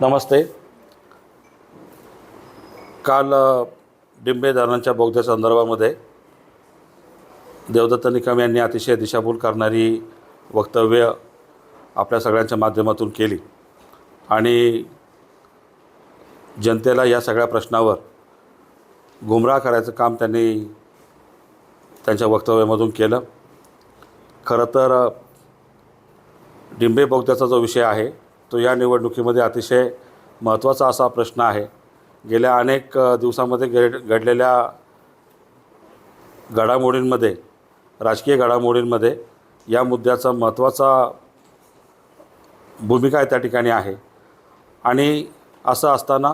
नमस्ते. काल डिंबेदारांच्या बोगद्या संदर्भामध्ये देवदत्त निकम यांनी अतिशय दिशाभूल करणारी वक्तव्य आपल्या सगळ्यांच्या माध्यमातून केली. आणि जनतेला या सगळ्या प्रश्नावर गुमराह करायचं काम त्यांनी त्यांच्या वक्तव्यामधून केलं. खरं तर डिंबे बोगद्याचा जो विषय आहे तो या निवडणुकीमध्ये अतिशय महत्त्वाचा असा प्रश्न आहे. गेल्या अनेक दिवसामध्ये घड घडलेल्या घडामोडींमध्ये राजकीय घडामोडींमध्ये या मुद्द्याचा महत्त्वाचा भूमिका त्या ठिकाणी आहे. आणि असं असताना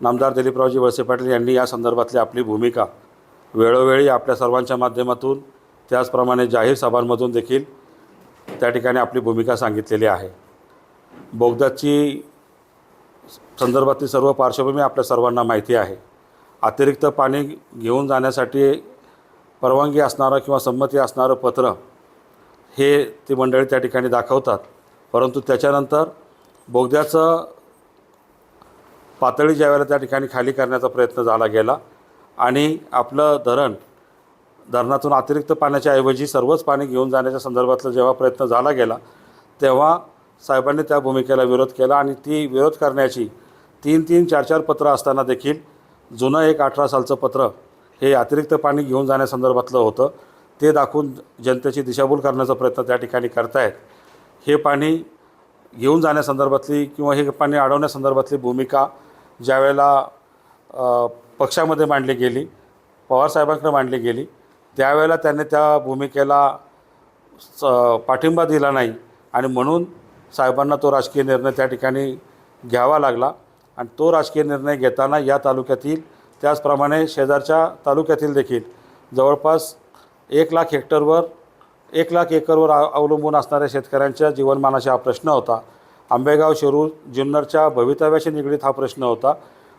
नामदार दिलीपरावजी वळसे पाटील यांनी या संदर्भातली आपली भूमिका वेळोवेळी आपल्या सर्वांच्या माध्यमातून त्याचप्रमाणे जाहीर सभांमधून देखील त्या ठिकाणी आपली भूमिका सांगितलेली आहे. बोगद्याची संदर्भातली सर्व पार्श्वभूमी आपल्या सर्वांना माहिती आहे. अतिरिक्त पाणी घेऊन जाण्यासाठी परवानगी असणारं किंवा संमती असणारं पत्र हे ती मंडळी त्या ठिकाणी दाखवतात. परंतु त्याच्यानंतर बोगद्याचं पातळी ज्यावेळेला त्या ठिकाणी खाली करण्याचा प्रयत्न झाला गेला आणि आपलं धरण धरणातून अतिरिक्त पाण्याच्या ऐवजी सर्वच पाणी घेऊन जाण्याच्या संदर्भातला जेव्हा प्रयत्न झाला गेला तेव्हा साहेबांनी त्या भूमिकेला विरोध केला आणि ती विरोध करण्याची तीन तीन चार चार पत्र असताना देखील जुनं एक अठरा सालचं पत्र हे अतिरिक्त पाणी घेऊन जाण्यासंदर्भातलं होतं. ते दाखवून जनतेची दिशाभूल करण्याचा प्रयत्न त्या ठिकाणी करतायत. हे पाणी घेऊन जाण्यासंदर्भातली किंवा हे पाणी अडवण्यासंदर्भातली भूमिका ज्यावेळेला पक्षामध्ये मांडली गेली पवारसाहेबांकडे मांडली गेली त्यावेळेला त्यांनी त्या भूमिकेला स पाठिंबा दिला नाही आणि म्हणून साहेबांना तो राजकीय निर्णय त्या ठिकाणी घ्यावा लागला. आणि तो राजकीय निर्णय घेताना या तालुक्यातील त्याचप्रमाणे शेजारच्या तालुक्यातील देखील जवळपास एक लाख हेक्टरवर एक लाख एकरवर अवलंबून असणाऱ्या शेतकऱ्यांच्या जीवनमानाचा हा प्रश्न होता. आंबेगाव शिरूर जुन्नरच्या भवितव्याशी निगडीत हा प्रश्न होता.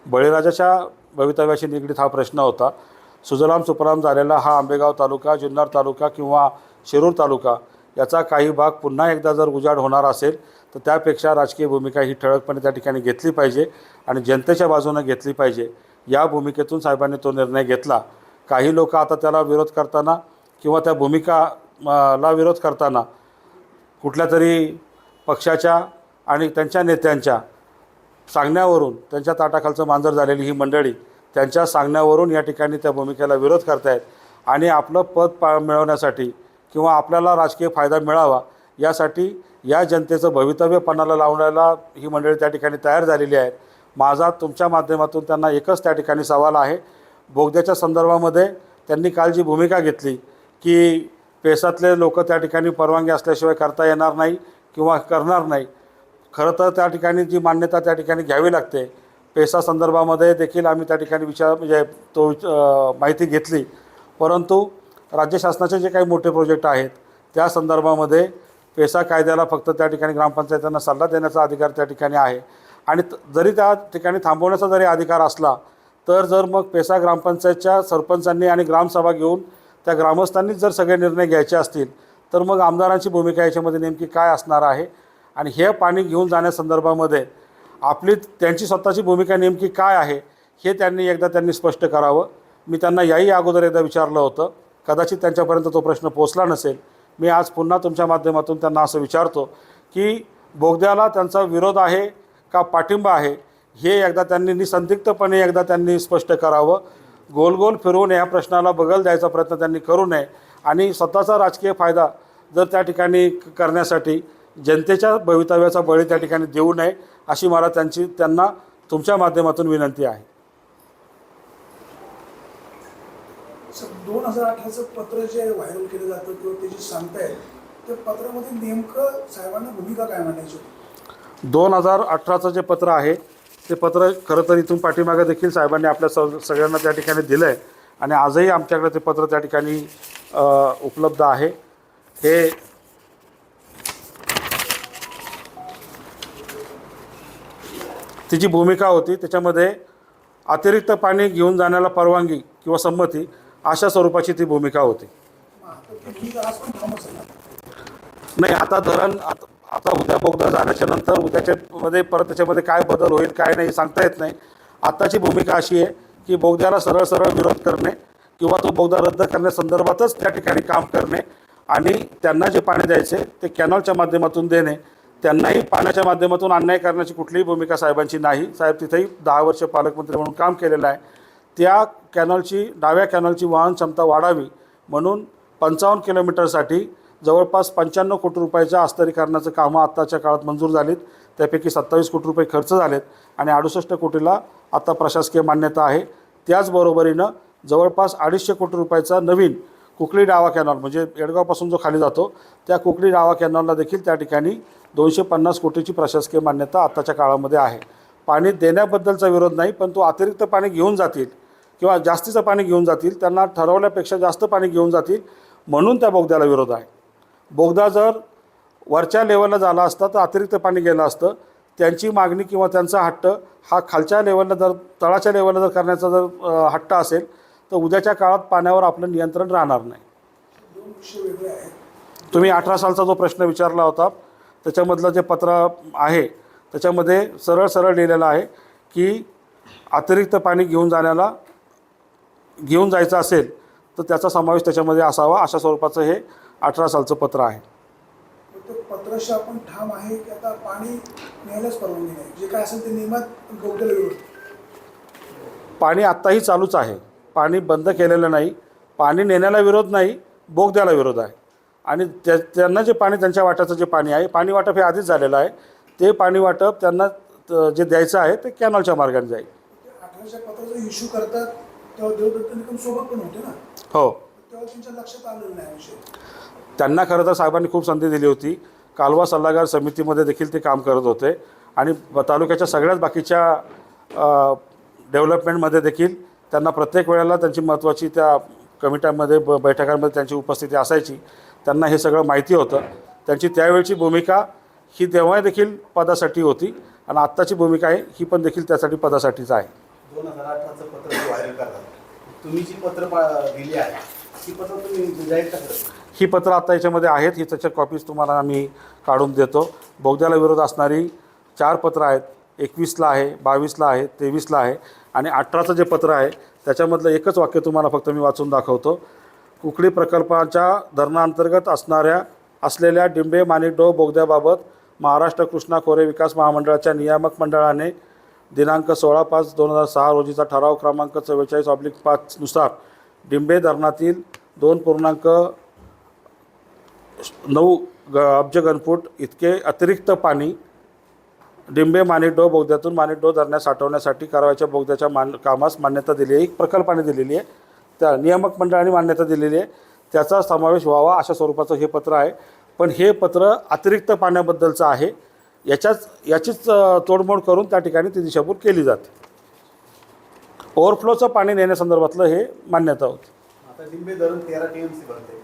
बळीराजाच्या भवितव्याशी निगडीत हा प्रश्न होता. सुजलाम सुपराम झालेला हा आंबेगाव तालुका जुन्नर तालुका किंवा शिरूर तालुका याचा काही भाग पुन्हा एकदा जर उजाड होणार असेल तर त्यापेक्षा राजकीय भूमिका ही ठळकपणे त्या ठिकाणी घेतली पाहिजे आणि जनतेच्या बाजूनं घेतली पाहिजे. या भूमिकेतून साहेबांनी तो निर्णय घेतला. काही लोक आता त्याला विरोध करताना किंवा त्या भूमिका ला विरोध करताना कुठल्या तरी पक्षाच्या आणि त्यांच्या नेत्यांच्या सांगण्यावरून त्यांच्या ताटाखालचं मांजर झालेली ही मंडळी त्यांच्या सांगण्यावरून या ठिकाणी त्या भूमिकेला विरोध करतायत आणि आपलं पद पा मिळवण्यासाठी किंवा आपल्याला राजकीय फायदा मिळावा यासाठी या जनतेचं भवितव्य पणाला लावण्याला ही मंडळी त्या ठिकाणी तयार झालेली आहेत माझा तुमच्या माध्यमातून त्यांना एकच त्या ठिकाणी सवाल आहे. बोगद्याच्या संदर्भामध्ये त्यांनी काल जी भूमिका घेतली की पेसातले लोक त्या ठिकाणी परवानगी असल्याशिवाय करता येणार नाही किंवा करणार नाही. खरं तर त्या ठिकाणी जी मान्यता त्या ठिकाणी घ्यावी लागते. पेसा संदर्भामध्ये देखील आम्ही त्या ठिकाणी विचार म्हणजे तो माहिती घेतली. परंतु राज्य शासनाचे जे काही मोठे प्रोजेक्ट आहेत त्या संदर्भामध्ये पेसा कायद्याला फक्त त्या ठिकाणी ग्रामपंचायतींना सल्ला देण्याचा अधिकार त्या ठिकाणी आहे. आणि त- जरी त्या ठिकाणी थांबवण्याचा जरी अधिकार असला तर जर मग पेसा ग्रामपंचायतच्या सरपंचांनी आणि ग्रामसभा घेऊन त्या ग्रामस्थांनीच जर सगळे निर्णय घ्यायचे असतील तर मग आमदारांची भूमिका याच्यामध्ये नेमकी काय असणार आहे? आणि हे पाणी घेऊन जाण्यासंदर्भामध्ये आपली त्यांची स्वतःची भूमिका नेमकी काय आहे हे त्यांनी एकदा त्यांनी स्पष्ट करावं. मी त्यांना याही अगोदर एकदा विचारलं होतं. कदाचित त्यांच्यापर्यंत तो प्रश्न पोचला नसेल. मी आज पुन्हा तुमच्या माध्यमातून त्यांना असं विचारतो की बोगद्याला त्यांचा विरोध आहे का पाठिंबा आहे? हे एकदा त्यांनी निसंदिग्धपणे एकदा त्यांनी स्पष्ट करावं. गोल गोल फिरवून या प्रश्नाला बगल द्यायचा प्रयत्न त्यांनी करू नये. आणि स्वतःचा राजकीय फायदा जर त्या ठिकाणी क- करण्यासाठी जनतेच्या भवितव्याचा बळी त्या ठिकाणी देऊ नये अशी मला त्यांची त्यांना तुमच्या माध्यमातून विनंती आहे. दोन हजार अठराचं पत्र जे व्हायरल केलं जातं किंवा ते जे सांगतायत त्या पत्रामध्ये नेमकं साहेबांना भूमिका काय मांडायची होती? दोन हजार अठराचं जे पत्र आहे ते पत्र खरं तर इथून पाठीमागं देखील साहेबांनी आपल्या स सगळ्यांना त्या ठिकाणी दिलं आहे आणि आजही आमच्याकडे ते पत्र त्या ठिकाणी उपलब्ध आहे. हे तिची भूमिका होती. त्याच्यामध्ये अतिरिक्त पाणी घेऊन जाण्याला परवानगी किंवा संमती अशा स्वरूपाची ती भूमिका होती. नाही आता धरण आता आता उद्या बोगदा झाल्याच्यानंतर उद्याच्या मध्ये परत त्याच्यामध्ये काय बदल होईल काय नाही सांगता येत नाही. आत्ताची भूमिका अशी आहे की बोगद्याला सरळ सरळ विरोध करणे किंवा तो बोगदा रद्द करण्यासंदर्भातच त्या ठिकाणी काम करणे आणि त्यांना जे पाणी द्यायचे ते कॅनॉलच्या माध्यमातून देणे. त्यांनाही पाण्याच्या माध्यमातून अन्याय करण्याची कुठलीही भूमिका साहेबांची नाही. साहेब तिथेही दहा वर्ष पालकमंत्री म्हणून काम केलेलं आहे. त्या कॅनलची डाव्या कॅनलची वाहन क्षमता वाढावी म्हणून पंचावन्न किलोमीटरसाठी जवळपास पंच्याण्णव कोटी रुपयाच्या अस्तरीकरणाचं कामं आत्ताच्या काळात मंजूर झालीत. त्यापैकी सत्तावीस कोटी रुपये खर्च झालेत आणि अडुसष्ट कोटीला आता प्रशासकीय मान्यता आहे. त्याचबरोबरीनं जवळपास अडीचशे कोटी रुपयाचा नवीन कुकली डावा कॅनॉल म्हणजे येडगावपासून जो खाली जातो त्या कुकली डावा कॅनॉलला देखील त्या ठिकाणी दोनशे पन्नास कोटीची प्रशासकीय मान्यता आत्ताच्या काळामध्ये आहे. पाणी देण्याबद्दलचा विरोध नाही पण तो अतिरिक्त पाणी घेऊन जातील किंवा जास्तीचं पाणी घेऊन जातील त्यांना ठरवल्यापेक्षा जास्त पाणी घेऊन जातील म्हणून त्या बोगद्याला विरोध आहे. बोगदा जर वरच्या लेवलला झाला असता तर अतिरिक्त पाणी गेलं असतं. त्यांची मागणी किंवा त्यांचा हट्ट हा खालच्या लेवलला जर तळाच्या लेवलला जर करण्याचा जर हट्ट असेल तर उद्याच्या काळात पाण्यावर आपलं नियंत्रण राहणार नाही. तुम्ही अठरा सालचा जो प्रश्न विचारला होता त्याच्यामधलं जे पत्र आहे त्याच्यामध्ये सरळ सरळ लिहिलेलं आहे की अतिरिक्त पाणी घेऊन जाण्याला घेऊन जायचं असेल तर त्याचा समावेश त्याच्यामध्ये असावा अशा स्वरूपाचं हे अठरा सालचं पत्र आहे. मग ते पत्राशी आपण ठाम आहे की आता पाणी न्यायलाच परवानगी नाही. जे काय असेल ते नियमात बोगद्याला विरोध पाणी आत्ताही चालूच आहे. पाणी बंद केलेलं नाही. पाणी नेण्याला विरोध नाही बोगद्याला विरोध आहे. आणि त्या त्यांना जे पाणी त्यांच्या वाट्याचं जे पाणी आहे पाणी वाटप हे आधीच झालेलं आहे. ते पाणी वाटप त्यांना जे द्यायचं आहे ते कॅनॉलच्या मार्गाने जाईल. इश्यू करतात. तेव्हा देवदत्त निकम सोबत पण होते ना. हो. तेव्हा त्यांच्या लक्षात आलेलं नाही हा विषय. त्यांना खरं तर साहेबांनी खूप संधी दिली होती. कालवा सल्लागार समितीमध्ये देखील ते काम करत होते. आणि ब- तालुक्याच्या सगळ्याच बाकीच्या डेव्हलपमेंटमध्ये देखील त्यांना प्रत्येक वेळेला त्यांची महत्त्वाची त्या कमिट्यांमध्ये ब बैठकांमध्ये त्यांची उपस्थिती असायची. त्यांना हे सगळं माहिती होतं. त्यांची त्यावेळची भूमिका ही तेव्हा देखील पदासाठी होती. आणि आत्ताची भूमिका आहे ही पण देखील त्यासाठी पदासाठीच आहे. दोन हजार अठराचं पत्र जे व्हायरल करतात तुम्ही जी पत्र दिली आहे ती पत्र तुम्ही जाहीर ही पत्र आता याच्यामध्ये आहेत ही त्याच्या कॉपीज तुम्हाला आम्ही काढून देतो. बोगद्याला विरोध असणारी चार पत्रं आहेत. एकवीसला आहे बावीसला आहे तेवीसला आहे आणि अठराचं जे पत्र आहे त्याच्यामधलं एकच वाक्य तुम्हाला फक्त मी वाचून दाखवतो. कुकडी प्रकल्पाच्या धरणाअंतर्गत असणाऱ्या असलेल्या डिंबे मानिडो बोगद्याबाबत महाराष्ट्र कृष्णा खोरे विकास महामंडळाच्या नियामक मंडळाने दिनांक सोळा पाच दोन हजार सहा रोजीचा ठराव क्रमांक चव्वेचाळीस ऑब्लिक पाचनुसार डिंबे धरणातील दोन पूर्णांक नऊ ग अब्ज घनफूट इतके अतिरिक्त पाणी डिंबे माणिकडो बोगद्यातून माणिकडो धरण्यास साठवण्यासाठी करावयाच्या बोगद्याच्या मान कामास मान्यता दिली आहे. एक प्रकल्पाने दिलेली आहे. त्या नियामक मंडळाने मान्यता दिलेली आहे. त्याचा समावेश व्हावा अशा स्वरूपाचं हे पत्र आहे. पण हे पत्र अतिरिक्त पाण्याबद्दलचं आहे. याच्याच याचीच तोडमोड करून त्या ठिकाणी ती दिशाभूल केली जाते. ओव्हरफ्लोचं पाणी नेण्यासंदर्भातलं हे मान्यता होती. आता डिंबे धरण तेरा टी एम सी भरते.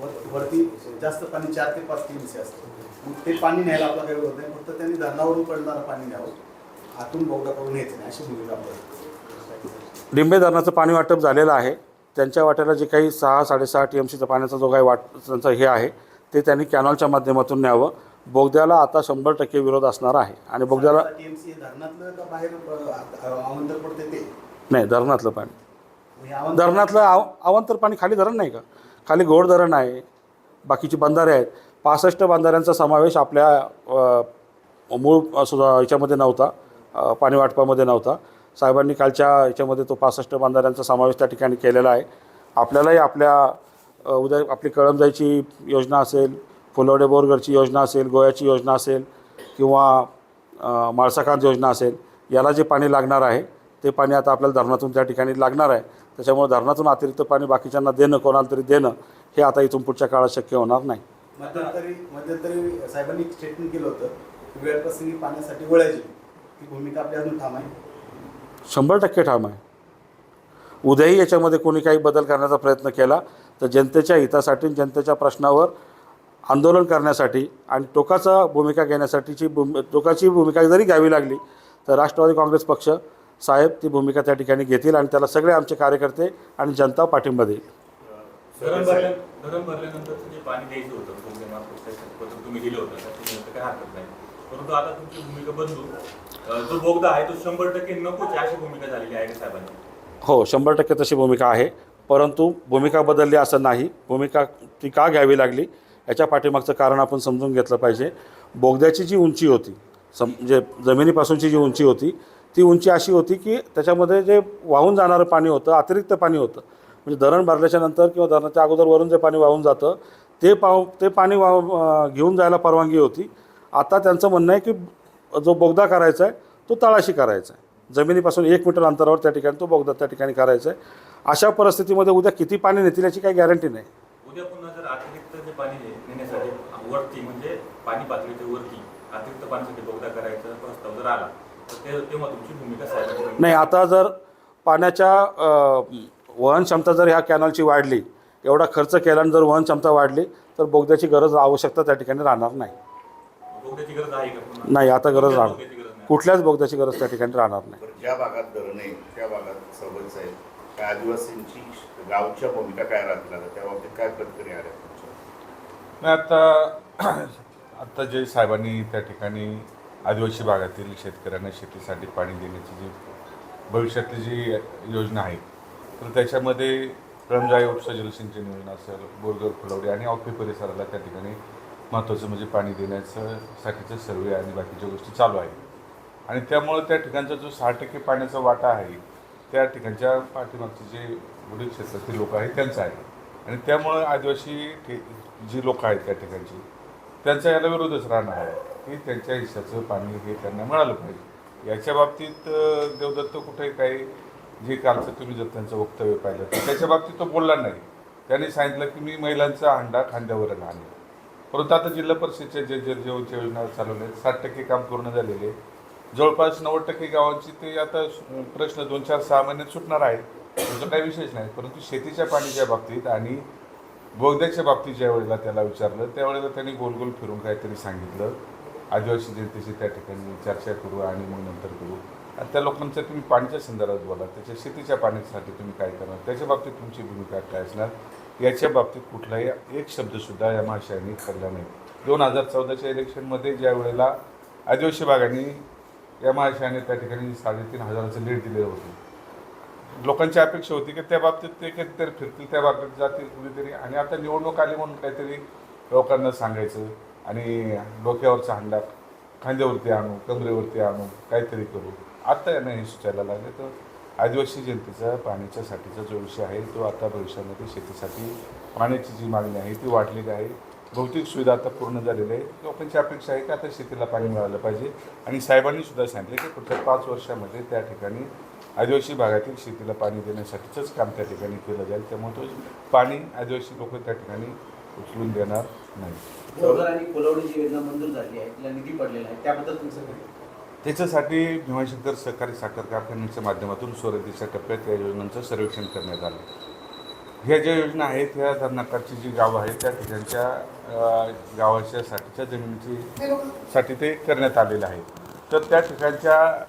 वर- वरती जास्त पाणी चार ते पाच टी एम सी असतं. मग ते पाणी न्यायला आपला काही होत नाही. फक्त त्यांनी धरणावरून पडणारं पाणी न्यावं. आतून बोगदा करून यायचं नाही अशी भूमिका डिंबे धरणाचं पाणी वाटप झालेलं आहे. त्यांच्या वाट्याला जे काही सहा साडेसहा टी एम सीचा पाण्याचा जो काही वाट त्यांचं हे आहे ते त्यांनी कॅनॉलच्या माध्यमातून न्यावं. बोगद्याला आता शंभर टक्के विरोध असणार आहे. आणि बोगद्याला नाही धरणातलं पाणी. धरणातलं आव अवांतर पाणी खाली धरण नाही का? खाली घोड धरण आहे. बाकीची बंधारे आहेत. पासष्ट बंधाऱ्यांचा समावेश आपल्या मूळ सुद्धा याच्यामध्ये नव्हता. पाणी वाटपामध्ये नव्हता. साहेबांनी कालच्या याच्यामध्ये तो पासष्ट बंधाऱ्यांचा समावेश त्या ठिकाणी केलेला आहे. आपल्यालाही आपल्या उद्या आपली कळमजाईची योजना असेल फुलवडे बोरगडची योजना असेल गोव्याची योजना असेल किंवा माळसाकांत योजना असेल याला जे पाणी लागणार आहे ते पाणी आता आपल्याला धरणातून त्या ठिकाणी लागणार आहे. त्याच्यामुळे धरणातून अतिरिक्त पाणी बाकीच्यांना देणं कोणाला तरी देणं हे आता इथून पुढच्या काळात शक्य होणार नाही. मध्यंतरी मध्यंतरी साहेबांनी स्टेटमेंट केलं होतं वेळप्रसंगी पाण्यासाठी वळायची. भूमिका आपली अजून ठाम आहे? शंभर टक्के ठाम आहे. उद्याही याच्यामध्ये कोणी काही बदल करण्याचा प्रयत्न केला तर जनतेच्या हितासाठी जनतेच्या प्रश्नावर आंदोलन करण्यासाठी आणि टोकाचा भूमिका घेण्यासाठीची भूमि टोकाची भूमिका जरी घ्यावी लागली तर राष्ट्रवादी काँग्रेस पक्ष साहेब ती भूमिका त्या ठिकाणी घेतील आणि त्याला सगळे आमचे कार्यकर्ते आणि जनता पाठिंबा देईल. हो शंभर टक्के तशी भूमिका आहे. परंतु भूमिका बदलली असं नाही. भूमिका ती का घ्यावी लागली? याच्या पाठीमागचं कारण आपण समजून घेतलं पाहिजे. बोगद्याची जी उंची होती सम म्हणजे जमिनीपासूनची जी उंची होती ती उंची अशी होती की त्याच्यामध्ये जे वाहून जाणारं पाणी होतं अतिरिक्त पाणी होतं. म्हणजे धरण भरल्याच्या नंतर किंवा धरणाच्या अगोदर वरून जे पाणी वाहून जातं ते पाव ते पाणी वाह घेऊन जायला परवानगी होती. आता त्यांचं म्हणणं आहे की जो बोगदा करायचा आहे तो तळाशी करायचा आहे. जमिनीपासून एक मीटर अंतरावर त्या ठिकाणी तो बोगदा त्या ठिकाणी करायचा आहे. अशा परिस्थितीमध्ये उद्या किती पाणी नेतील याची काही गॅरंटी नाही उद्या पुन्हा जर अतिरिक्त जे पाणी आहे नेण्यासाठी वरती म्हणजे पाणी पातळीच्या वरती अतिरिक्त पाण्यासाठी बोगदा करायचा प्रस्ताव जर आला तर ते तेव्हा तुमची भूमिका साहेबांची नाही आता जर पाण्याच्या वहन क्षमता जर ह्या कॅनलची वाढली एवढा खर्च केला आणि जर वहन क्षमता वाढली तर बोगद्याची गरज आवश्यकता त्या ठिकाणी राहणार नाही. बोगद्याची गरज आहे का पुन्हा नाही आता गरज राहणार. बोगद्याची गरज नाही. कुठल्याच बोगद्याची गरज त्या ठिकाणी राहणार नाही. बरं, ज्या भागात धरण आहे त्या भागात सरपंच आहेत त्या आदिवासींची गावच्या भूमिका काय राहतील आता? त्या बाबतीत काय प्रतिक्रिया आल्या तुमच्या? नाही आता आत्ता जे साहेबांनी त्या ठिकाणी आदिवासी भागातील शेतकऱ्यांना शेतीसाठी पाणी देण्याची जी भविष्यातली जी योजना आहे तर त्याच्यामध्ये रमजाई उपसा जलसिंचन योजना असेल बोरगर फुलवडी आणि ऑफी परिसराला त्या ठिकाणी महत्त्वाचं म्हणजे पाणी देण्याचं साठीचं सर्वे आणि बाकीच्या गोष्टी चालू आहे आणि त्यामुळं त्या ठिकाणचा जो सहा टक्के पाण्याचा वाटा आहे त्या ठिकाणच्या पाठीमागचे जे वडील क्षेत्रातील लोक आहेत त्यांचा आहे. आणि त्यामुळं आदिवासी ठे- जी लोक आहेत त्या ठिकाणची त्यांचा याला विरोधच राहणार आहे. की त्यांच्या हिश्याचं पाणी हे त्यांना मिळालं पाहिजे. याच्या बाबतीत देवदत्त कुठे काही जे कालचं तुम्ही जर त्यांचं वक्तव्य पाहिलं तर त्याच्या बाबतीत तो बोलला नाही. त्यांनी सांगितलं की मी महिलांचा अंडा खांद्यावर आणला परंतु आता जिल्हा परिषदेच्या जे जल जीवनच्या योजना चालवल्या आहेत साठ टक्के काम पूर्ण झालेले आहे. जवळपास नव्वद टक्के गावांची ते आता प्रश्न दोन चार सहा महिन्यात सुटणार आहे त्याचा काही विशेष नाही. परंतु शेतीच्या पाणीच्या बाबतीत आणि बोगद्याच्या बाबतीत ज्या वेळेला त्याला विचारलं त्यावेळेला त्यांनी गोल गोल फिरून काहीतरी सांगितलं. आदिवासी जनतेशी त्या ठिकाणी चर्चा करू आणि मग नंतर करू. आणि त्या लोकांचं तुम्ही पाण्याच्या संदर्भात बोला. त्याच्या शेतीच्या पाण्यासाठी तुम्ही काय करणार? त्याच्या बाबतीत तुमची भूमिका काय असणार? याच्या बाबतीत कुठलाही एक शब्दसुद्धा या महाशयाने ठरला नाही. दोन हजार चौदाच्या इलेक्शनमध्ये ज्या वेळेला आदिवासी भागांनी या महाशयाने त्या ठिकाणी साडेतीन हजाराचं लीड दिलेलं होतं. लोकांची अपेक्षा होती की त्या बाबतीत ते काहीतरी फिरतील त्या बाबतीत जातील कुठेतरी. आणि आता निवडणूक आली म्हणून काहीतरी लोकांना सांगायचं. आणि डोक्यावरचा हंडा खांद्यावरती आणू कमरेवरती आणू काहीतरी करू. आत्ता यांना हे सुचायला लागले तर आदिवासी जनतेचा पाण्याच्या साठीचा जो विषय आहे तो आता भविष्यामध्ये शेतीसाठी पाण्याची जी मागणी आहे ती वाढलेली आहे. भौतिक सुविधा आता पूर्ण झालेली आहे लोकांची अपेक्षा आहे की आता शेतीला पाणी मिळालं पाहिजे. आणि साहेबांनी सुद्धा सांगितले की पुढच्या पाच वर्षामध्ये त्या ठिकाणी आदिवासी भागातील शेतीला पाणी देण्यासाठीचंच काम त्या ठिकाणी केलं जाईल. त्यामुळे तो पाणी आदिवासी लोक त्या ठिकाणी उचलून देणार नाही. त्याच्यासाठी भीमाशंकर सहकारी साखर कारखान्याच्या माध्यमातून स्वरतीच्या टप्प्यात या योजनांचं सर्वेक्षण करण्यात आलं. ह्या ज्या योजना आहेत ह्या धरणाकाठची जी गावं आहेत त्या ठिकाणच्या गावाच्या साठीच्या जमिनीची साठी ते करण्यात आलेलं आहे. तर त्या ठिकाणच्या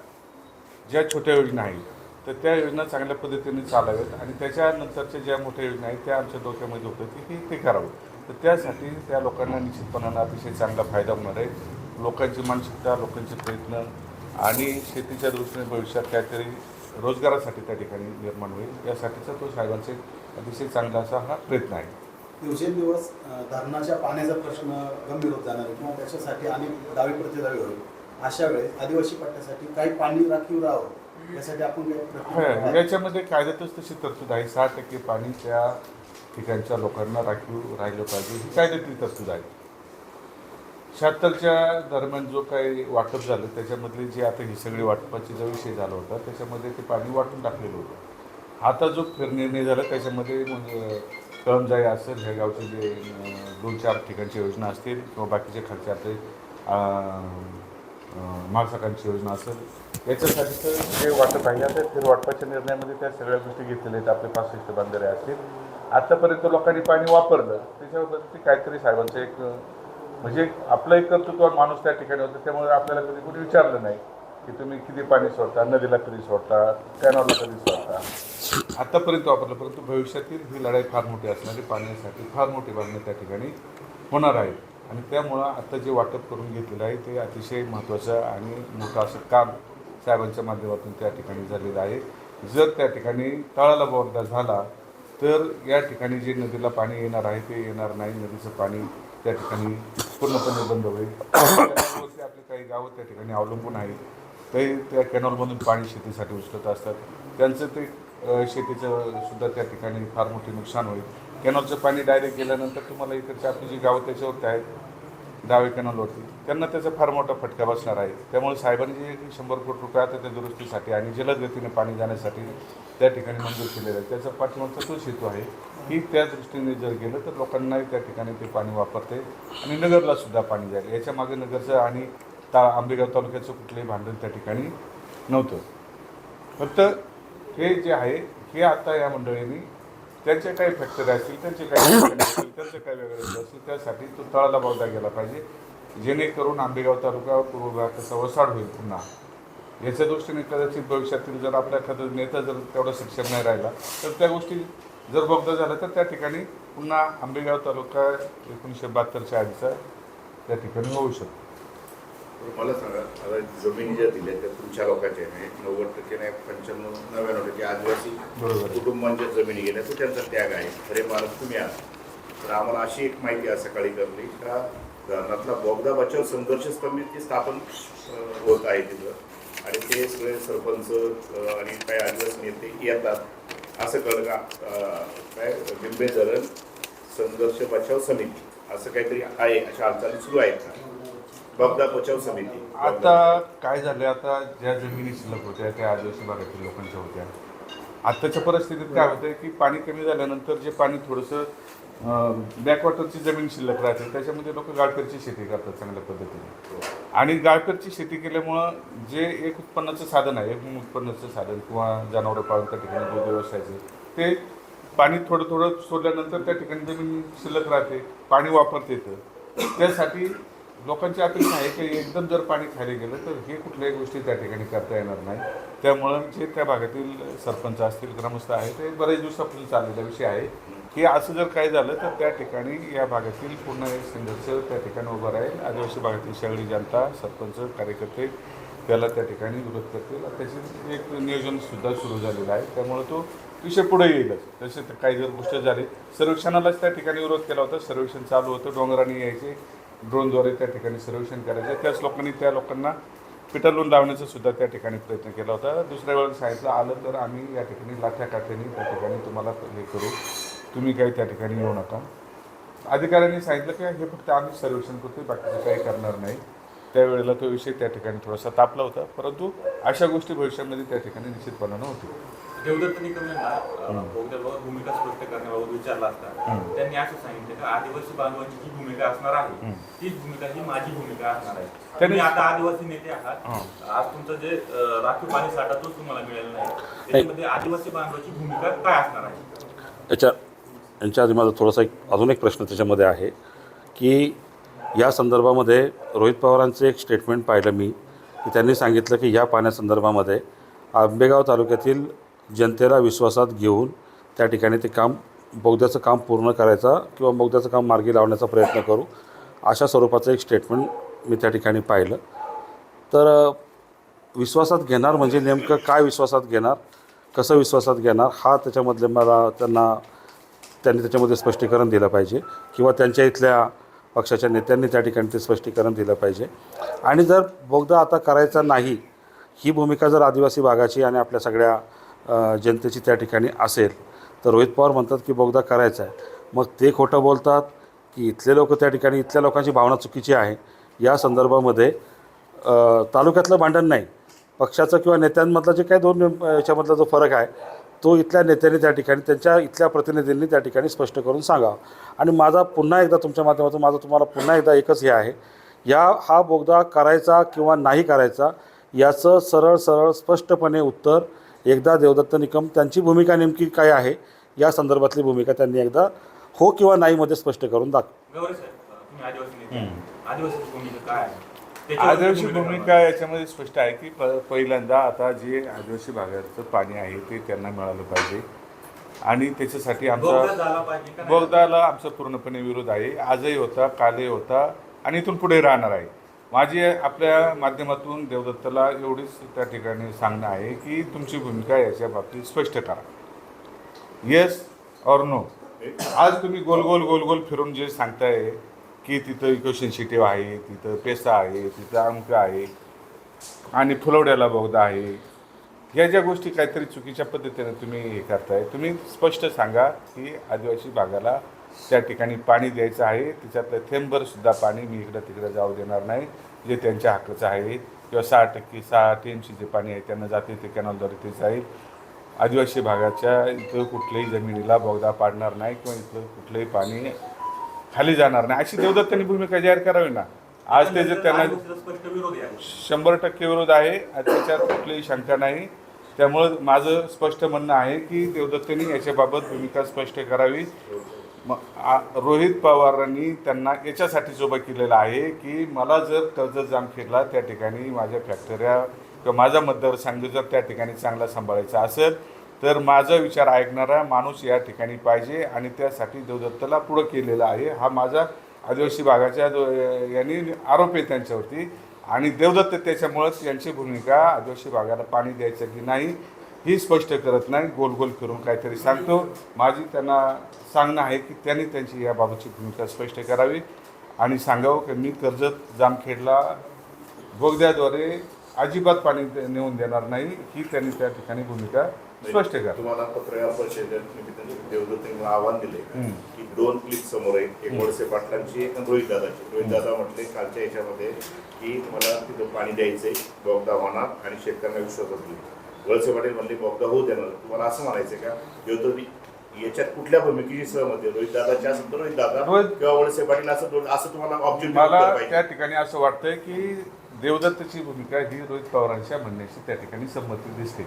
ज्या छोट्या योजना आहेत तर त्या योजना चांगल्या पद्धतीने चालाव्यात आणि त्याच्यानंतरच्या ज्या मोठ्या योजना आहेत त्या आमच्या डोक्यामध्ये होतं की ते करावं. तर त्यासाठी त्या लोकांना निश्चितपणानं अतिशय चांगला फायदा होणार आहे. लोकांची मानसिकता लोकांचे प्रयत्न आणि शेतीच्या दृष्टीने भविष्यात काहीतरी रोजगारासाठी त्या ठिकाणी निर्माण होईल. यासाठीचा तो साहेबांचे अतिशय चांगला असा हा प्रयत्न आहे. दिवसेंदिवस धरणाच्या पाण्याचा प्रश्न गंभीर होत जाणार आहे किंवा त्याच्यासाठी अनेक दावी प्रतिदावी होईल. अशा वेळेस आदिवासी पट्ट्यासाठी काही पाणी राखीव राहावं यासाठी आपण हा. याच्यामध्ये कायद्यातच तशी तरतूद आहे. सहा टक्के पाणी त्या ठिकाणच्या लोकांना राखीव राहिलं पाहिजे. ही कायद्यातली तरतूद आहे शहात्तरच्या दरम्यान जो काही वाटप झालं त्याच्यामधले जे आता ही सगळी वाटपाची जो विषय झाला होता त्याच्यामध्ये ते पाणी वाटून टाकलेलं होतं. आता जो निर्णय झाला त्याच्यामध्ये मग कळमजाई असेल ह्या गावचे जे दोन चार ठिकाणची योजना असतील किंवा बाकीचे खर्च आपले महासकांची योजना असेल याच्यासाठीचं जे वाटप आहे आता फिर वाटपाच्या निर्णयामध्ये त्या सगळ्या गोष्टी घेतलेल्या आहेत. आपले पासष्ट बांधारे असतील आतापर्यंत लोकांनी पाणी वापरलं त्याच्यावरती काहीतरी साहेबांचं एक म्हणजे आपलं एक कर्तृत्व माणूस त्या ठिकाणी होतं त्यामुळे आपल्याला कधी कोणी विचारलं नाही की तुम्ही किती पाणी सोडता नदीला कधी सोडता कॅनॉलला कधी सोडता. आत्तापर्यंत वापरलं परंतु भविष्यातील ही लढाई फार मोठी असणारी पाण्यासाठी फार मोठी बांधणी त्या ठिकाणी होणार आहे. आणि त्यामुळं आता जे वाटप करून घेतलेलं आहे ते अतिशय महत्त्वाचं आणि मोठं असं काम साहेबांच्या माध्यमातून त्या ठिकाणी झालेलं आहे. जर त्या ठिकाणी तळाला बोगदा झाला तर या ठिकाणी जे नदीला पाणी येणार आहे ते येणार नाही. नदीचं पाणी त्या ठिकाणी पूर्णपणे बंद होईल. कॅनॉलवरती आपले काही गावं त्या ठिकाणी अवलंबून आहेत. ते त्या कॅनॉलमधून पाणी शेतीसाठी उचलत असतात. त्यांचं ते शेतीचं सुद्धा त्या ठिकाणी फार मोठे नुकसान होईल. कॅनॉलचं पाणी डायरेक्ट गेल्यानंतर तुम्हाला इकडच्या आपली जी गावं त्याच्यावरती आहेत डावे कॅनॉलवरती त्यांना त्याचा फार मोठा फटका बसणार आहे. त्यामुळे साहेबांनी जे शंभर कोटी रुपये आता त्या दुरुस्तीसाठी आणि जलद गतीने पाणी जाण्यासाठी त्या ठिकाणी मंजूर केलेलं आहे. त्याचा पाठीमागचा तोच हेतू आहे की त्या दृष्टीने जर गेलं तर लोकांनाही त्या ठिकाणी ते पाणी वापरते आणि नगरला सुद्धा पाणी जाईल. याच्या मागे नगरचं आणि ता आंबेगाव तालुक्याचं कुठलंही भांडण त्या ठिकाणी नव्हतं. फक्त हे जे आहे हे आता या मंडळींनी त्यांचे काही फॅक्टरी असतील त्यांचे काही कारखाने असतील त्यांचं काही वेगळं असतील त्यासाठी तो तळाला बघता गेला पाहिजे. जेणेकरून आंबेगाव तालुका पूर्व भाग वसाड होईल पुन्हा. याच्या दृष्टीने कदाचित भविष्यातील जर आपला एखादा नेता जर तेवढं शिक्षण नाही राहिला तर त्या गोष्टी जर बोगदा झाला तर त्या ठिकाणी पुन्हा आंबेगाव तालुका एकोणीसशे बहात्तरच्या आधीचा त्या ठिकाणी होऊ शकतो. मला सांगा आता जमिनी ज्या दिल्या त्या तुमच्या लोकांच्या आहे नव्वद टक्के नाही पंच्याण्णव नव्याण्णव टक्के आदिवासी. कुटुंबांच्या जमिनी गेल्या तर त्यांचा त्याग आहे. खरे मालक तुम्ही आहात. तर आम्हाला अशी एक माहिती आज सकाळी कळली का धरणातला बोगदा बचाव संघर्ष समिती स्थापन होत आहे तिथं. आणि ते सगळे सरपंच आणि काही आदिवासी नेते येतात. असं कळलं का काय बिंबे धरण संघर्ष बचाव समिती. असं काहीतरी आहे अशा हालचाली सुरू आहेत का? बोगदा बचाव समिती. आता काय झालं आता ज्या जमिनी शिल्लक होत्या त्या आदिवासी भागातील लोकांच्या होत्या. आत्ताच्या परिस्थितीत काय होतंय की पाणी कमी झाल्यानंतर जे पाणी थोडंसं बॅकवॉटरची जमीन शिल्लक राहते त्याच्यामध्ये लोक गाळपेरची शेती करतात चांगल्या पद्धतीने. आणि गाळपेरची शेती केल्यामुळं जे एक उत्पन्नाचं साधन आहे एक उत्पन्नाचं साधन किंवा जनावरं पाळून त्या ठिकाणी दूध व्यवसायाचे ते पाणी थोडं थोडं सोडल्यानंतर त्या ठिकाणी जमीन शिल्लक राहते पाणी वापरता येतं. त्यासाठी लोकांची अपेक्षा आहे की एकदम जर पाणी खाली गेलं तर हे कुठल्याही गोष्टी त्या ठिकाणी करता येणार नाही. त्यामुळं जे त्या भागातील सरपंच असतील ग्रामस्थ आहेत ते बरेच दिवसापासून चाललेला विषय आहे की असं जर काय झालं तर त्या ठिकाणी या भागातील पूर्ण एक संघर्ष त्या ठिकाणी उभं राहील. आदिवासी भागातील सगळी जनता सरपंच कार्यकर्ते त्याला त्या ठिकाणी विरोध करतील. त्याचे एक नियोजनसुद्धा सुरू झालेलं आहे. त्यामुळे तो विषय पुढे येईलच. तसे तर काही जर गोष्ट झाली सर्वेक्षणालाच त्या ठिकाणी विरोध केला होता. सर्वेक्षण चालू होतं. डोंगराने यायचे. ड्रोनद्वारे त्या ठिकाणी सर्वेक्षण करायचं त्याच लोकांनी त्या लोकांना पिटालून लावण्याचा सुद्धा त्या ठिकाणी प्रयत्न केला होता. दुसऱ्या वेळेला सांगितलं आलं तर आम्ही या ठिकाणी लाथ्या काठ्याने त्या ठिकाणी तुम्हाला हे करू. तुम्ही काही त्या ठिकाणी येऊ नका. अधिकाऱ्यांनी सांगितलं की हे फक्त आम्ही सर्वेक्षण करतो बाकीचं काही करणार नाही. त्यावेळेला तो विषय त्या ठिकाणी थोडासा तापला होता. परंतु अशा गोष्टी भविष्यामध्ये त्या ठिकाणी निश्चितपणानं होतील. देवदत्त निकम यांना बोगद्याबाबत भूमिका स्पष्ट करण्याबाबत विचारला असता त्यांनी असं सांगितलं की आदिवासी बांधवांची जी भूमिका असणार आहे तीच भूमिका ही माझी भूमिका असणार आहे. तुम्ही आता आदिवासी नेते आहात. आज तुमचं जे राखीव पाणी साठा तोच तुम्हाला मिळालेला नाही. त्याच्यामध्ये आदिवासी बांधवाची भूमिका काय असणार आहे? याच्या यांच्या आधी माझा थोडासा एक अजून एक प्रश्न त्याच्यामध्ये आहे की या संदर्भामध्ये रोहित पवारांचं एक स्टेटमेंट पाहिलं मी की त्यांनी सांगितलं की या पाण्यासंदर्भामध्ये आंबेगाव तालुक्यातील जनतेला विश्वासात घेऊन त्या ठिकाणी ते काम बोगद्याचं काम पूर्ण करायचा किंवा बोगद्याचं काम मार्गी लावण्याचा प्रयत्न करू अशा स्वरूपाचं एक स्टेटमेंट मी त्या ठिकाणी पाहिलं. तर विश्वासात घेणार म्हणजे नेमकं काय विश्वासात घेणार कसं विश्वासात घेणार हा त्याच्यामधले मला त्यांना त्यांनी त्याच्यामध्ये स्पष्टीकरण दिलं पाहिजे किंवा त्यांच्या इथल्या पक्षाच्या नेत्यांनी त्या ठिकाणी ते स्पष्टीकरण दिलं पाहिजे. आणि जर बोगदा आता करायचा नाही ही भूमिका जर आदिवासी भागाची आणि आपल्या सगळ्या जनतेची त्या ठिकाणी असेल. तर रोहित पवार म्हणतात की बोगदा करायचा आहे मग ते खोटं बोलतात की इथले लोक त्या ठिकाणी इथल्या लोकांची भावना चुकीची आहे. या संदर्भामध्ये तालुक्यातलं भांडण नाही. पक्षाचं किंवा नेत्यांमधला जे काही दोन याच्यामधला जो फरक आहे तो इथल्या नेत्यांनी त्या ठिकाणी त्यांच्या इथल्या प्रतिनिधींनी त्या ठिकाणी स्पष्ट करून सांगावा. आणि माझा पुन्हा एकदा तुमच्या माध्यमातून माझं तुम्हाला पुन्हा एकदा एकच हे आहे. या हा बोगदा करायचा किंवा नाही करायचा याचं सरळ सरळ स्पष्टपणे उत्तर एकदा देवदत्त निकम त्यांची भूमिका नेमकी काय आहे या संदर्भातली भूमिका त्यांनी एकदा हो किंवा नाहीमध्ये स्पष्ट करून दाखव गौरी साहेब तुम्ही आदिवासी भूमिका याच्यामध्ये स्पष्ट आहे की प पहिल्यांदा आता जे आदिवासी भागाचं पाणी आहे ते त्यांना मिळालं पाहिजे. आणि त्याच्यासाठी आमचा? बोगदाला आमचा पूर्णपणे विरोध आहे. आजही होता कालही होता आणि इथून पुढे राहणार आहे. माझी आपल्या माध्यमातून देवदत्तला एवढीच त्या ठिकाणी सांगणं आहे की तुमची भूमिका याच्या बाबतीत स्पष्ट करा. येस ऑर नो आज तुम्ही गोल गोल गोल गोल फिरून जे सांगताय की तिथं इको सेन्सिटिव्ह आहे तिथं पेसा आहे तिथं अंक आहे आणि फुलवड्याला बोगदा आहे या ज्या गोष्टी काहीतरी चुकीच्या पद्धतीने तुम्ही हे करताय तुम्ही स्पष्ट सांगा की आदिवासी भागाला त्या ठिकाणी पाणी द्यायचं आहे. त्याच्यातलं थेंबर सुद्धा पाणी मी इकडं तिकडं जाऊ देणार नाही. जे त्यांच्या हक्काचं आहे किंवा सहा टक्के सहा टीएमसी जे पाणी आहे त्यांना जाते ते कॅनॉलद्वारे ते जाईल. आदिवासी भागाच्या इथं कुठल्याही जमिनीला बोगदा पाडणार नाही किंवा इथलं कुठलंही पाणी खाली जाणार नाही. अशी देवदत्तांनी भूमिका जाहीर करावी ना. आज ते जर त्यांना शंभर टक्के विरोध आहे. त्याच्यात कुठलीही शंका नाही. त्यामुळं माझं स्पष्ट म्हणणं आहे की देवदत्तांनी याच्याबाबत भूमिका स्पष्ट करावी. मग आ- रोहित पवारांनी त्यांना याच्यासाठीच उभं केलेलं आहे की मला जर कर्ज जामखेडला त्या ठिकाणी माझ्या फॅक्टऱ्या किंवा माझा मतदारसंघ जर त्या ठिकाणी चांगला सांभाळायचा असेल तर माझा विचार ऐकणारा माणूस या ठिकाणी पाहिजे आणि त्यासाठी देवदत्तला पुढं केलेला आहे. हा माझा आदिवासी भागाच्या जो यांनी आरोप आहे त्यांच्यावरती. आणि देवदत्त त्याच्यामुळंच यांची भूमिका आदिवासी भागाला पाणी द्यायचं की नाही ही स्पष्ट करत नाही गोल गोल फिरून काहीतरी सांगतो. माझी त्यांना सांगणं आहे की त्यांनी त्यांची याबाबतची भूमिका स्पष्ट करावी आणि सांगावं की मी कर्जत जामखेडला बोगद्याद्वारे अजिबात पाणी नेऊन देणार नाही. ही त्यांनी त्या ठिकाणी भूमिका स्पष्ट करा. तुम्हाला पत्रकार परिषदेत देवदत्त आव्हान दिले. की? दोन क्लिप समोर आहेत एक वळसे पाटलांची एक रोहित दादाची. रोहित दादा म्हटले कालच्या याच्यामध्ये की मला तिथं पाणी द्यायचंय बोगदा होणार आणि शेतकऱ्यांना विश्वासात घेऊ वळसे पाटील म्हणले बोगदा होऊ देणार तुम्हाला असं म्हणायचं का? देवदत्त याच्यात कुठल्या भूमिकेची सहमती? रोहित दादाची असेल तर रोहित दादा रोहित- किंवा वळसे पाटील असं असं तुम्हाला ऑब्जेक्टिव्ह मला त्या ठिकाणी असं वाटतंय की देवदत्तची भूमिका ही रोहित पवारांच्या म्हणण्याची त्या ठिकाणी संमती दिसते.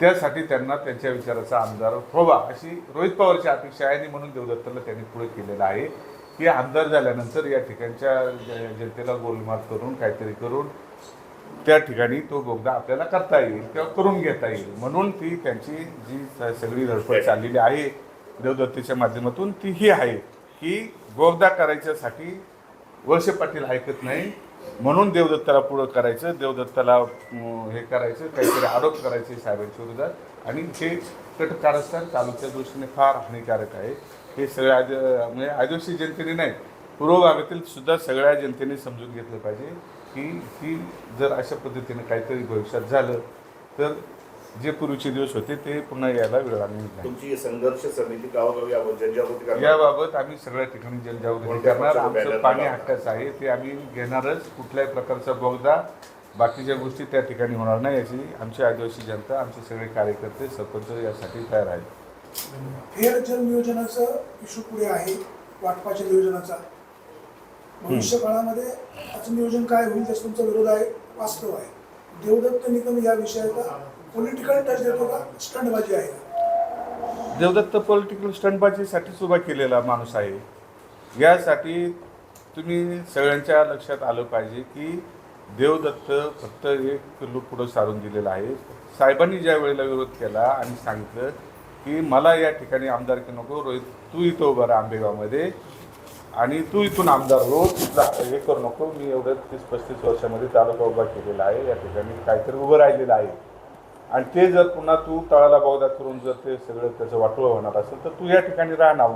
त्यासाठी त्यांना त्यांच्या विचाराचा आमदार व्हावा अशी रोहित पवारची अपेक्षा आहे आणि म्हणून देवदत्तला त्यांनी पुढे केलेलं आहे. की आमदार झाल्यानंतर या ठिकाणच्या जनतेला गोलमाल करून काहीतरी करून त्या ठिकाणी तो बोगदा आपल्याला करता येईल किंवा करून घेता येईल. म्हणून ती त्यांची जी सगळी धडपड चाललेली आहे देवदत्तेच्या माध्यमातून ती ही आहे की बोगदा करायच्यासाठी वळसे पाटील ऐकत नाही. म्हणून देवदत्ताला पुढं करायचं देवदत्ताला हे करायचं काहीतरी आरोप करायचे साहेबांच्या विरोधात. आणि हे कटकारस्थान तालुक्या दृष्टीने फार हानिकारक आहे. हे सगळ्या आज म्हणजे आदिवासी जनतेने नाही पूर्व भागातील सुद्धा सगळ्या जनतेने समजून घेतलं पाहिजे. की ही जर अशा पद्धतीने काहीतरी भविष्यात झालं तर जे पूर्वीचे दिवस होते ते पुन्हा यायला वेळ नाही. तुमची संघर्ष समिती गावोगावी यावर जनजागृती करणार? याबाबत आम्ही सगळ्या ठिकाणी जनजागृती कोणत्या करणार. आमचं banner पाणी लावणार? हक्काचं आहे ते आम्ही घेणारच. कुठल्याही प्रकारचा बोगदा बाकीच्या गोष्टी त्या ठिकाणी होणार नाही याची आमची आदिवासी जनता आमचे सगळे कार्यकर्ते सरपंच यासाठी तयार आहेत. फेर जल नियोजनाचं इश्यू पुढे आहे वाटपाच्या नियोजनाचा भविष्य काळामध्ये याचं नियोजन काय होईल त्याचा तुमचा विरोध आहे वास्तव आहे. देवदत्त निकम या विषयाचा पॉलिटिकल टच देतो का? स्टंटबाजी आहे. देवदत्त पॉलिटिकल स्टंटबाजीसाठीच उभा केलेला माणूस आहे. यासाठी तुम्ही सगळ्यांच्या लक्षात आलं पाहिजे की देवदत्त फक्त एक किलो पुढं सारून दिलेला आहे. साहेबांनी ज्या वेळेला विरोध केला आणि सांगितलं की मला या ठिकाणी आमदारकी नको रोहित तू इथं उभा राहा आंबेगावमध्ये. आणि तू इथून आमदार हो तुझा हे करू नको. मी एवढं तीस पस्तीस वर्षामध्ये तालुका उभा केलेला आहे. या ठिकाणी काहीतरी उभं राहिलेलं आहे. आणि ते जर पुन्हा तू तळाला बोगदा करून जर ते सगळं त्याचं वाटोळं होणार असेल तर तू या ठिकाणी राहणार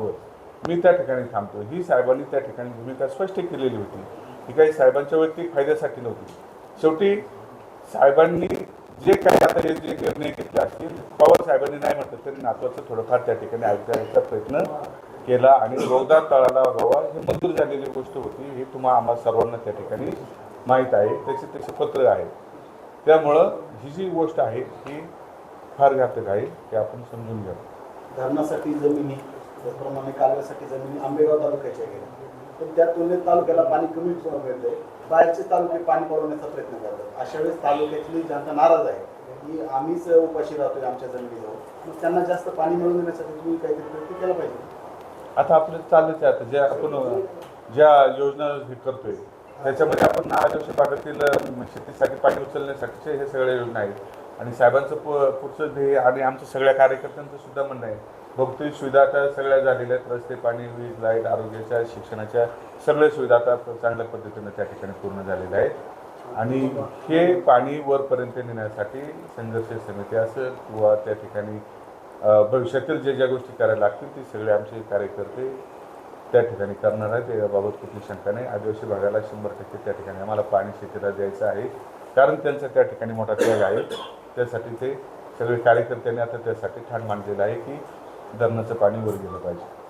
मी त्या ठिकाणी थांबतो ही साहेबांनी त्या ठिकाणी भूमिका स्पष्ट केलेली होती. ही काही साहेबांच्या वैयक्तिक फायद्यासाठी नव्हती. शेवटी साहेबांनी जे काही आता हे जे निर्णय घेतले असतील पवार साहेबांनी नाही म्हटलं तरी नातवाचं थोडंफार त्या ठिकाणी ऐकण्याचा प्रयत्न केला आणि रोगदार तळाला रोवा ही मंजूर झालेली गोष्ट होती हे तुम्हा आम्हाला सर्वांना त्या ठिकाणी माहीत आहे. त्याचे त्याचे पत्र आहे त्यामुळं ही जी गोष्ट आहे ही फार घातक आहे ते आपण समजून घ्या. धरणासाठी जमिनी त्याचप्रमाणे कालव्यासाठी जमिनी आंबेगाव तालुक्याच्या गेल्या पण त्या तुलनेत तालुक्याला पाणी कमी मिळते बाहेरचे तालुके पाणी पडवण्याचा प्रयत्न करतात. अशा वेळेस तालुक्यातली जनता नाराज आहे की आम्हीच उपाशी राहतोय आमच्या जमिनीजवळ मग त्यांना जास्त पाणी मिळवून देण्यासाठी तुम्ही काहीतरी प्रयत्न केला पाहिजे. आता आपलं चाललंच आहे आता ज्या आपण ज्या योजना हे करतोय त्याच्यामध्ये आपण आदिवासी भागातील शेतीसाठी पाणी उचलण्यासाठीचे हे सगळ्या योजना आहेत. आणि साहेबांचं पु पुढचं ध्येय आणि आमच्या सगळ्या कार्यकर्त्यांचं सुद्धा म्हणणं आहे. भौतिक सुविधा आता सगळ्या झालेल्या आहेत. रस्ते पाणी वीज लाइट आरोग्याच्या शिक्षणाच्या सगळ्या सुविधा आता चांगल्या पद्धतीनं त्या ठिकाणी पूर्ण झालेल्या आहेत. आणि हे पाणी वरपर्यंत नेण्यासाठी संघर्ष समिती असेल किंवा त्या ठिकाणी भविष्यातील जे ज्या गोष्टी करायला लागतील ते सगळे आमचे कार्यकर्ते त्या ठिकाणी करणार आहेत. याबाबत कुठली शंका नाही. आदिवासी भागाला शंभर टक्के त्या ठिकाणी आम्हाला पाणी शेतीला द्यायचं आहे. कारण त्यांचा त्या ठिकाणी मोठा त्याग आहे. त्यासाठी ते सगळे कार्यकर्त्यांनी आता त्यासाठी ठाण मांडलेलं आहे की धरणाचं पाणी वर गेलं पाहिजे.